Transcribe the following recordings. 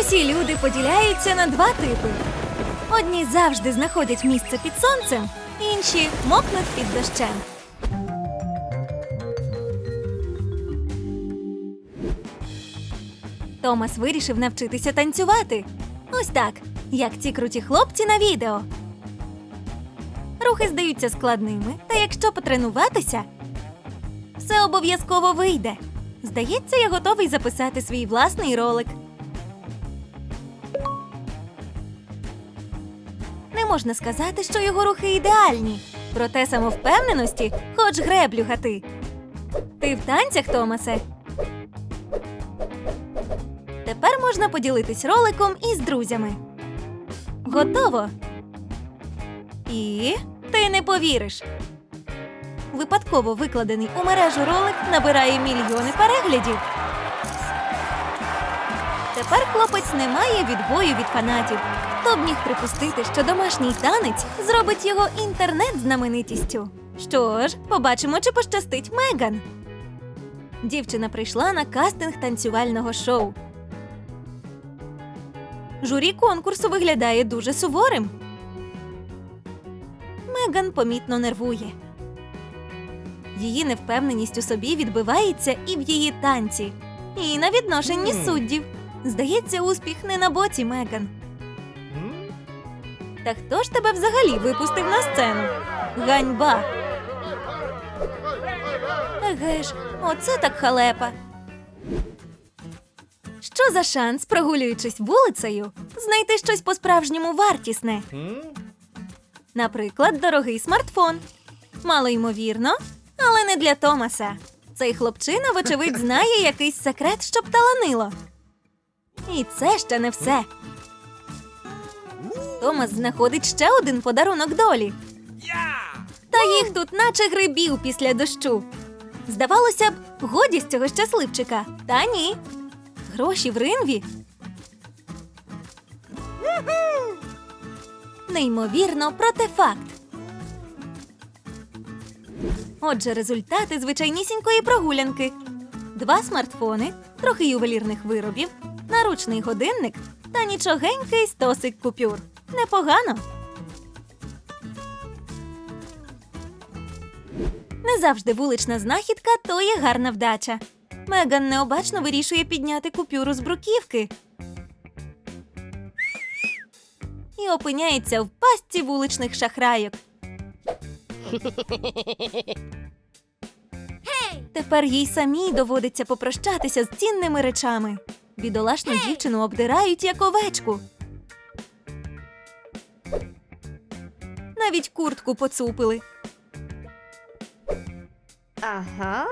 Усі люди поділяються на два типи: одні завжди знаходять місце під сонцем, інші мокнуть під дощем. Томас вирішив навчитися танцювати. Ось так, як ці круті хлопці на відео. Рухи здаються складними, та якщо потренуватися, все обов'язково вийде. Здається, я готовий записати свій власний ролик. Можна сказати, що його рухи ідеальні, проте самовпевненості хоч греблю гати. Ти в танцях, Томасе? Тепер можна поділитись роликом із друзями. Готово. І ти не повіриш. Випадково викладений у мережу ролик набирає мільйони переглядів. Тепер хлопець не має відбою від фанатів. Хто б міг припустити, що домашній танець зробить його інтернет-знаменитістю? Що ж, побачимо, чи пощастить Меган. Дівчина прийшла на кастинг танцювального шоу. Журі конкурсу виглядає дуже суворим. Меган помітно нервує. Її невпевненість у собі відбивається і в її танці, і на відношенні суддів. Здається, успіх не на боці Меган. Та хто ж тебе взагалі випустив на сцену? Ганьба. Еге ж, оце так халепа. Що за шанс, прогулюючись вулицею, знайти щось по-справжньому вартісне? Наприклад, дорогий смартфон. Мало ймовірно, але не для Томаса. Цей хлопчина, вочевидь, знає якийсь секрет, щоб таланило. І це ще не все. Томас знаходить ще один подарунок долі. Та їх тут наче грибів після дощу. Здавалося б, годі з цього щасливчика. Та ні. Гроші в ринві. Неймовірно, проте факт. Отже, результати звичайнісінької прогулянки: два смартфони, трохи ювелірних виробів, наручний годинник та нічогенький стосик купюр. Непогано. Не завжди вулична знахідка то є гарна вдача. Меган необачно вирішує підняти купюру з бруківки. І опиняється в пастці вуличних шахрайок. Тепер їй самій доводиться попрощатися з цінними речами. Бідолашну дівчину обдирають як овечку. Навіть куртку поцупили. Ага.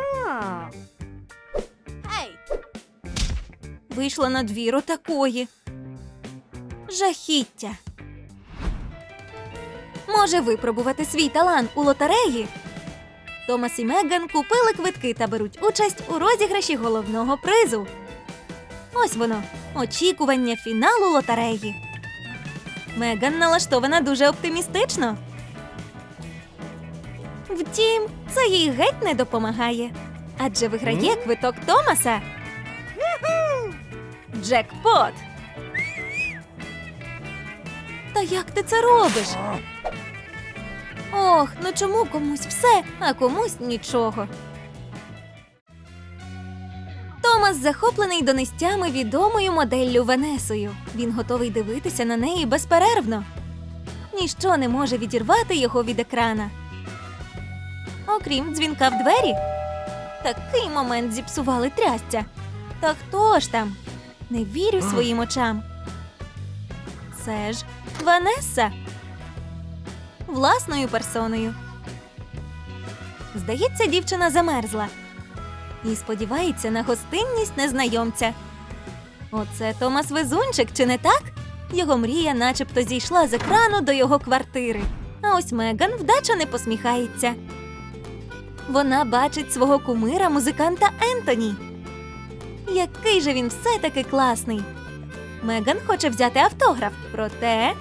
Вийшла на двір отакої. Жахіття. Може випробувати свій талант у лотереї. Томас і Меган купили квитки та беруть участь у розіграші головного призу. Ось воно очікування фіналу лотереї. Меган налаштована дуже оптимістично. Втім, це їй геть не допомагає. Адже виграє квиток Томаса. Джекпот. Та як ти це робиш? Ох, ну чому комусь все, а комусь нічого. Томас захоплений донестями відомою моделлю Венесою. Він готовий дивитися на неї безперервно. Ніщо не може відірвати його від екрана. Окрім дзвінка в двері. Такий момент зіпсували трясця. Та хто ж там? Не вірю своїм очам. Це ж Ванеса. Власною персоною. Здається, дівчина замерзла і сподівається на гостинність незнайомця. Оце Томас Везунчик, чи не так? Його мрія начебто зійшла з екрану до його квартири. А ось Меган вдача не посміхається. Вона бачить свого кумира музиканта Ентоні. Який же він все-таки класний. Меган хоче взяти автограф, проте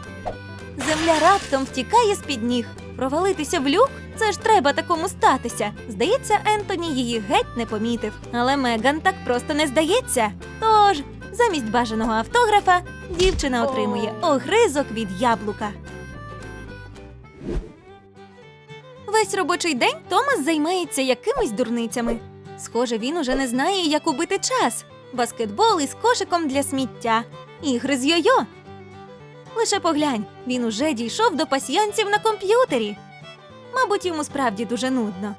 земля раптом втікає з-під ніг. Провалитися в люк це ж треба такому статися. Здається, Ентоні її геть не помітив. Але Меган так просто не здається. Тож Замість бажаного автографа дівчина отримує огризок від яблука. Весь робочий день Томас займається якимись дурницями. Схоже, він уже не знає, як убити час. Баскетбол із кошиком для сміття, ігри з йо-йо. Лише поглянь, він уже дійшов до пасьянців на комп'ютері. Мабуть, йому справді дуже нудно.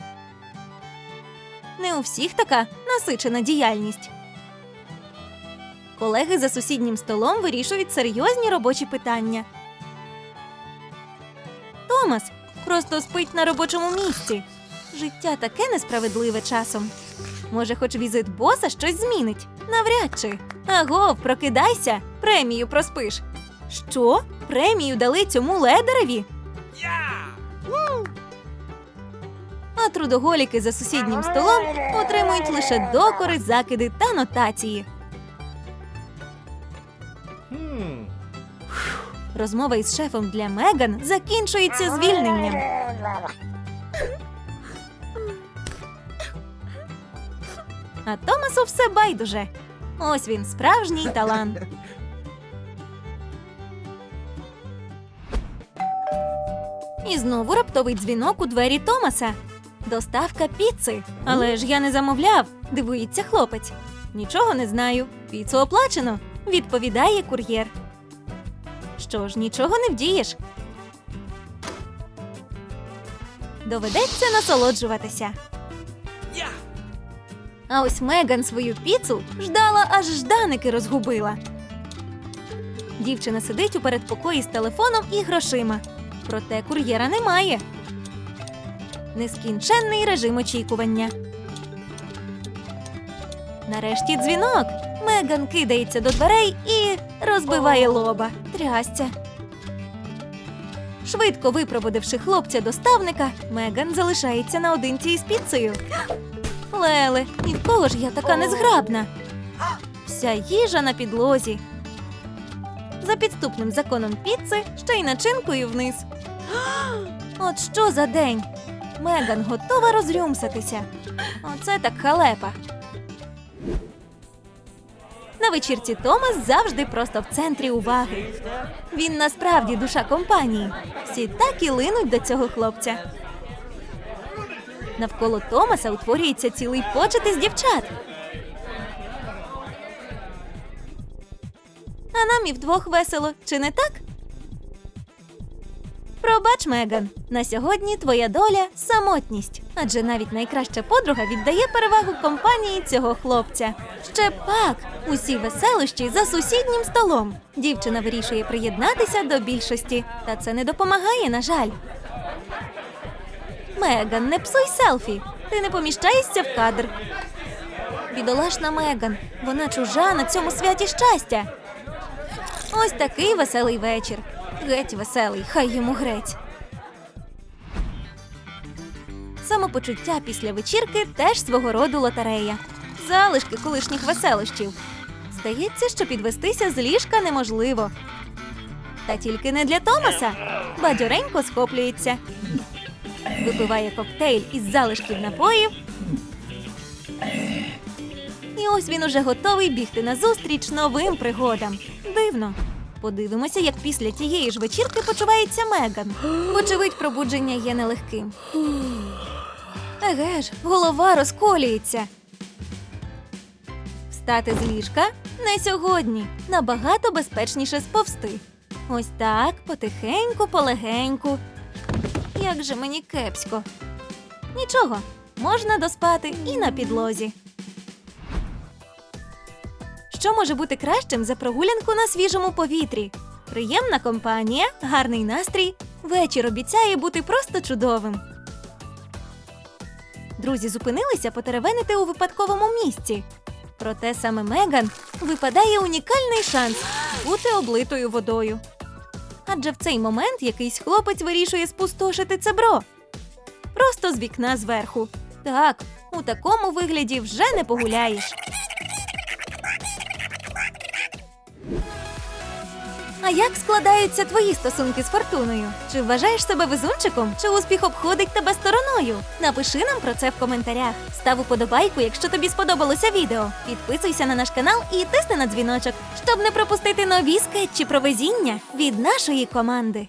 Не у всіх така насичена діяльність. Колеги за сусіднім столом вирішують серйозні робочі питання. Томас просто спить на робочому місці. Життя таке несправедливе часом. Може, хоч візит боса щось змінить? Навряд чи. Агов, прокидайся, премію проспиш. Що? Премію дали цьому ледереві? А трудоголіки за сусіднім столом отримують лише докори, закиди та нотації. Розмова із шефом для Меган закінчується звільненням. А Томасу все байдуже. Ось він, справжній талант. І знову раптовий дзвінок у двері Томаса. Доставка піци. Але ж я не замовляв. Дивується хлопець. Нічого не знаю. Піцу оплачено. Відповідає кур'єр. Що ж, нічого не вдієш. Доведеться насолоджуватися. А ось Меган свою піцу ждала, аж жданики розгубила. Дівчина сидить у передпокої з телефоном і грошима. Проте кур'єра немає. Нескінченний режим очікування. Нарешті дзвінок. Меган кидається до дверей і розбиває лоба. Трясця. Швидко випроводивши хлопця доставника, Меган залишається наодинці із піцею. Леле, і в кого ж я така незграбна? Вся їжа на підлозі. За підступним законом піци ще й начинкою вниз. От що за день? Меган готова розрюмсатися. Оце так халепа. На вечірці Томас завжди просто в центрі уваги. Він насправді душа компанії. Всі так і линуть до цього хлопця. Навколо Томаса утворюється цілий почет із дівчат. А нам і вдвох весело, чи не так? Пробач, Меган, на сьогодні твоя доля самотність, адже навіть найкраща подруга віддає перевагу компанії цього хлопця. Ще пак, усі веселощі за сусіднім столом. Дівчина вирішує приєднатися до більшості, та це не допомагає, на жаль. Меган, не псуй селфі. Ти не поміщаєшся в кадр. Бідолашна Меган, вона чужа на цьому святі щастя. Ось такий веселий вечір. Геть веселий, хай йому грець. Самопочуття після вечірки теж свого роду лотерея. Залишки колишніх веселощів. Здається, що підвестися з ліжка неможливо. Та тільки не для Томаса. Бадьоренько схоплюється. Випиває коктейль із залишків напоїв. І ось він уже готовий бігти назустріч новим пригодам. Дивно. Подивимося, як після тієї ж вечірки почувається Меган. Вочевидь, пробудження є нелегким. Еге ж, голова розколюється. Встати з ліжка не сьогодні. Набагато безпечніше сповзти. Ось так, потихеньку, полегеньку. Як же мені кепсько. Нічого, можна доспати і на підлозі. Що може бути кращим за прогулянку на свіжому повітрі? Приємна компанія, гарний настрій. Вечір обіцяє бути просто чудовим. Друзі зупинилися потеревенити у випадковому місці. Проте саме Меган випадає унікальний шанс бути облитою водою. Адже в цей момент якийсь хлопець вирішує спустошити цебро. Просто з вікна зверху. Так, у такому вигляді вже не погуляєш. А як складаються твої стосунки з фортуною? Чи вважаєш себе везунчиком? Чи успіх обходить тебе стороною? Напиши нам про це в коментарях. Став уподобайку, якщо тобі сподобалося відео. Підписуйся на наш канал і тисни на дзвіночок, щоб не пропустити нові скетчі про везіння від нашої команди.